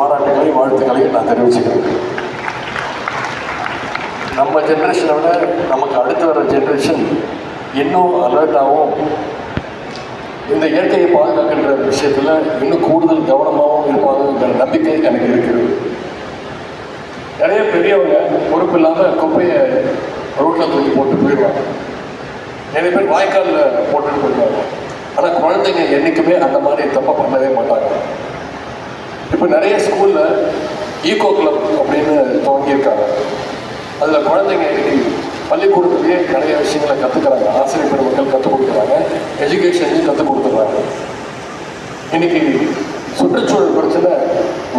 பாராட்டுகளையும் வாழ்த்துக்களையும் நான் தெரிவிச்சுக்கிறேன். நம்ம ஜென்ரேஷனை விட நமக்கு அடுத்து வர ஜென்ரேஷன் இன்னும் அலர்ட்டாகவும் இந்த இயற்கையை பாதுகாக்கின்ற விஷயத்தில் இன்னும் கூடுதல் கவனமாகவும் இருப்பாங்கிற நம்பிக்கை எனக்கு இருக்கிறது நிறைய பெரியவங்க பொறுப்பு இல்லாமல் குப்பையை ரோட்டில் தூக்கி போட்டு போயிடுவாங்க. நிறைய பேர் வாய்க்காலில் போட்டுட்டு போயிடுவாங்க. ஆனால் குழந்தைங்க என்றைக்குமே அந்த மாதிரி தப்பை பண்ணவே மாட்டாங்க. இப்போ நிறைய ஸ்கூலில் ஈகோ கிளப் அப்படின்னு துவங்கியிருக்காங்க. அதில் குழந்தைங்க இன்னைக்கு பள்ளிக்கூடத்துலேயே நிறைய விஷயங்களை கற்றுக்கிறாங்க ஆசிரியர் பெருமக்கள் கற்றுக் கொடுக்குறாங்க. எஜுகேஷன்லையும் கற்றுக் கொடுத்துட்றாங்க. இன்னைக்கு சுற்றுச்சூழல் பிரச்சனை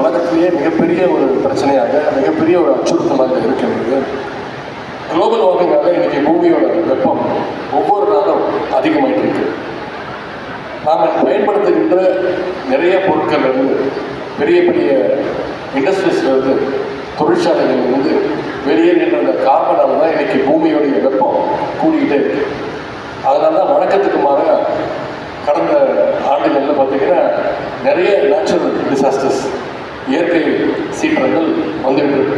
உலகத்திலேயே மிகப்பெரிய ஒரு பிரச்சனையாக மிகப்பெரிய ஒரு அச்சுறுத்தலாக இருக்கின்றது குளோபல் வார்மிங்காக இன்னைக்கு பூமியோட வெப்பம் ஒவ்வொரு நாளும் அதிகமாயிட்டு இருக்கு. நாம் பயன்படுத்துகின்ற நிறைய பொருட்கள் இருந்து பெரிய பெரிய இண்டஸ்ட்ரீஸ்ல இருந்து தொழிற்சாலைகள் இருந்து வெளியேறுகின்ற அந்த கார்பனால தான் இன்றைக்கி பூமியோடைய வெப்பம் கூடிக்கிட்டே இருக்குது அதனால தான் வழக்கத்துக்கு மாறாக கடந்த ஆண்டுகளில் பார்த்திங்கன்னா நிறைய நேச்சுரல் டிசாஸ்டர்ஸ் இயற்கை சீற்றங்கள் வந்துகிட்டு இருக்கு.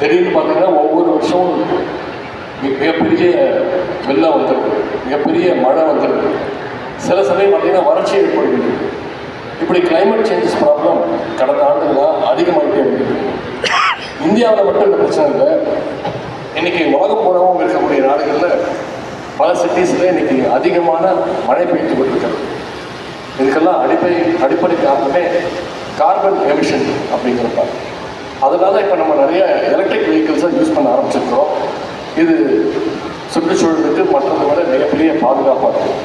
திடீர்னு பார்த்தீங்கன்னா ஒவ்வொரு வருஷமும் மிகப்பெரிய வெள்ளம் வந்துருக்கு மிகப்பெரிய மழை வந்துருக்கு சில சமயம் பார்த்தீங்கன்னா வறட்சி ஏற்படுகிறது. இப்படி கிளைமேட் சேஞ்சஸ் ப்ராப்ளம் கடந்த ஆண்டுகளாக அதிகமாகிட்டே இருக்குது. இந்தியாவில் மட்டும் இந்த பிரச்சனை இல்லை. இன்னைக்கு உலகம் பூராவும் இருக்கக்கூடிய நாடுகளில் பல சிட்டிஸில் இன்னைக்கு அதிகமான மழை பெய்து கொண்டிருக்கிறது. இதுக்கெல்லாம் அடிப்படை அடிப்படை காரணமே கார்பன் எமிஷன் அப்படிங்கிறப்ப அதனால இப்போ நம்ம நிறைய எலக்ட்ரிக் வெஹிக்கிள்ஸை யூஸ் பண்ண ஆரம்பிச்சிருக்கிறோம். இது சுற்றுச்சூழலுக்கு மற்றதை விட மிகப்பெரிய பாதுகாப்பாக இருக்கும்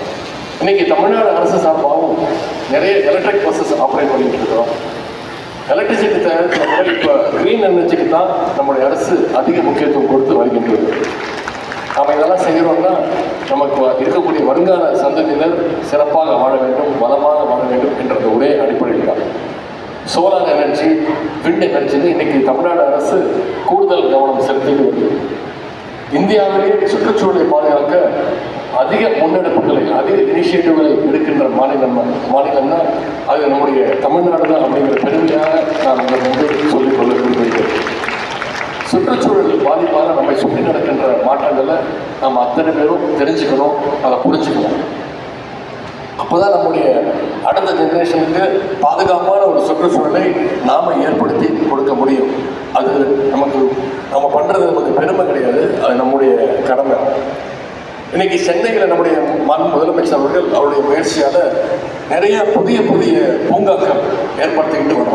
இன்னைக்கு தமிழ்நாடு அரசு சார்பாகவும் நிறைய எலக்ட்ரிக் பஸ்ஸஸ் ஆப்ரேட் பண்ணிட்டு இருக்கிறோம் எலக்ட்ரிசிட்டி தயாரிக்கிற மாதிரி இப்போ க்ரீன் எனர்ஜிக்கு தான் நம்முடைய அரசு அதிக முக்கியத்துவம் கொடுத்து வருகின்றது. நாம் இதெல்லாம் செய்கிறோம்னா நமக்கு இருக்கக்கூடிய வருங்கால சந்ததியினர் சிறப்பாக வாழ வேண்டும் வளமாக வாழ வேண்டும் என்ற ஒரே அடிப்படையில் தான். சோலார் எனர்ஜி விண்ட் எனர்ஜின்னு இன்னைக்கு தமிழ்நாடு அரசு கூடுதல் கவனம் செலுத்திட்டு வருது. இந்தியாவிலேயே சுற்றுச்சூழலை பாதுகாக்க அதிக முன்னெடுப்புகளை அதிக இனிஷியேட்டிவ்களை எடுக்கின்ற மாநிலம் மாநிலம்னா அது நம்முடைய தமிழ்நாடு தான் அப்படிங்கிற பெருமையாக நான் உங்களுக்கு வந்து சொல்லிக்கொள்ள விரும்புகிறேன். சுற்றுச்சூழல் பாதிப்பாக நம்மை சுற்றி நடக்கின்ற மாற்றங்களை நாம் அத்தனை பேரும் தெரிஞ்சுக்கணும் அதை புரிஞ்சுக்கணும். அப்போதான் நம்முடைய அடுத்த ஜென்ரேஷனுக்கு பாதுகாப்பான ஒரு சுற்றுச்சூழலை நாம ஏற்படுத்தி கொடுக்க முடியும். அது நமக்கு நம்ம பண்ணுறது நமக்கு பெருமை கிடையாது. இன்னைக்கு சென்னையில் நம்முடைய மண் முதலமைச்சர் அவர்கள் அவருடைய முயற்சியால் நிறைய புதிய புதிய பூங்காக்கள் ஏற்படுத்திக்கிட்டு வரும்